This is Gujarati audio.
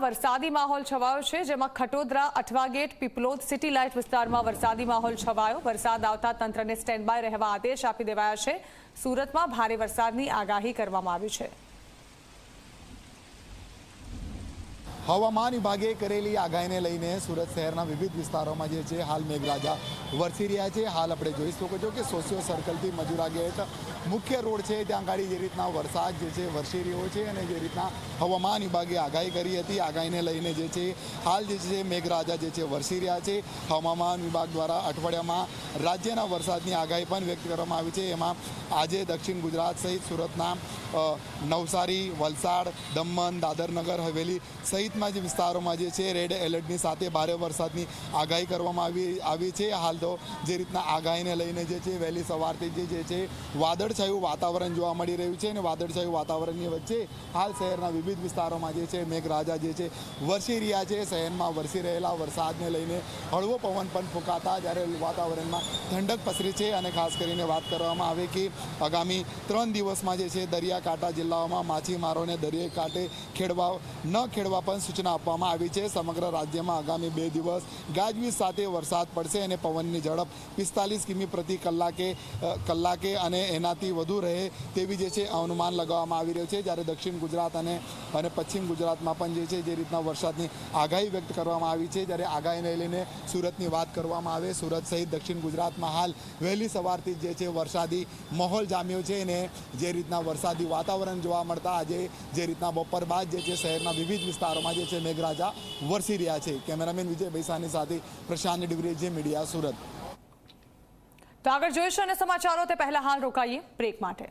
વરસાદી માહોલ છવાયો છે, જેમાં Khatodara Athwa gate Piplod, city light વિસ્તારમાં વરસાદી માહોલ છવાયો. વરસાદ આવતા તંત્રને સ્ટેન્ડ બાય રહેવા આદેશ આપી દેવાયા છે. સુરતમાં ભારે વરસાદની આગાહી કરવામાં આવી છે. હવામાન વિભાગે કરેલી આગાહીને લઈને સુરત શહેરના વિવિધ વિસ્તારોમાં જે છે હાલ મેઘરાજા વરસી રહ્યા છે. હાલ આપણે જોઈ શકો છો કે સોશિયો સર્કલથી મજુરા ગેટ મુખ્ય રોડ છે, ત્યાં ગાડી જે રીતના વરસાદ જે છે વરસી રહ્યો છે અને જે રીતના હવામાન વિભાગે આગાહી કરી હતી. આગાહીને લઈને જે છે હાલ જે છે મેઘરાજા જે છે વરસી રહ્યા છે. હવામાન વિભાગ દ્વારા અઠવાડિયામાં રાજ્યના વરસાદની આગાહી પણ વ્યક્ત કરવામાં આવી છે. એમાં આજે દક્ષિણ ગુજરાત સહિત સુરતના નવસારી, વલસાડ, દમણ, દાદરનગર, હવેલી સહિતમાં જે વિસ્તારોમાં જે છે, રેડ એલર્ટની સાથે ભારે વરસાદની આગાહી કરવામાં આવી આવી છે. હાલ તો જે રીતના આગાહીને લઈને જે છે, વહેલી સવારથી જે જે છે, વાદળછાયું વાતાવરણ જોવા મળી રહ્યું છે અને વાદળછાયું વાતાવરણની વચ્ચે હાલ શહેરના વિવિધ વિસ્તારોમાં જે છે, મેઘરાજા જે છે, વરસી રહ્યા છે. શહેરમાં વરસી રહેલા વરસાદને લઈને હળવો પવન પણ ફૂંકાતા જ્યારે વાતાવરણમાં ઠંડક પસરી છે અને ખાસ કરીને વાત કરવામાં આવે કે આગામી ત્રણ દિવસમાં જે છે, દરિયાકાંઠા જિલ્લાઓમાં માછીમારોને દરિયાઈ કાંઠે ખેડવા ન ખેડવા પણ સૂચના આપવામાં આવી છે. સમગ્ર રાજ્યમાં આગામી બે દિવસ ગાજવીજ સાથે વરસાદ પડશે અને પવનની ઝડપ પિસ્તાલીસ કિમી પ્રતિ કલાકે કલાકે અને એનાથી વધુ રહે તેવી જે છે અનુમાન લગાવવામાં આવી રહ્યું છે. જ્યારે દક્ષિણ ગુજરાત અને અને પશ્ચિમ ગુજરાતમાં પણ જે છે, જે રીતના વરસાદની આગાહી વ્યક્ત કરવામાં આવી છે. જ્યારે આગાહીને લઈને સુરતની વાત કરવામાં આવે, સુરત સહિત દક્ષિણ ગુજરાતમાં હાલ વહેલી સવારથી જે છે વરસાદી માહોલ જામ્યો છે અને જે રીતના વરસાદી વાતાવરણ જોવા મળતા આજે જે રીતના બપોર બાદ જે છે શહેરના વિવિધ વિસ્તારોમાં જે છે મેઘરાજા વરસી રહ્યા છે. કેમેરામેન વિજય ભૈસાની સાથે પ્રશાંત ડિગ્રી જે મીડિયા સુરત. તો આગળ જોઈશું અને સમાચારો, તે પહેલા હાલ રોકાઈએ બ્રેક માટે.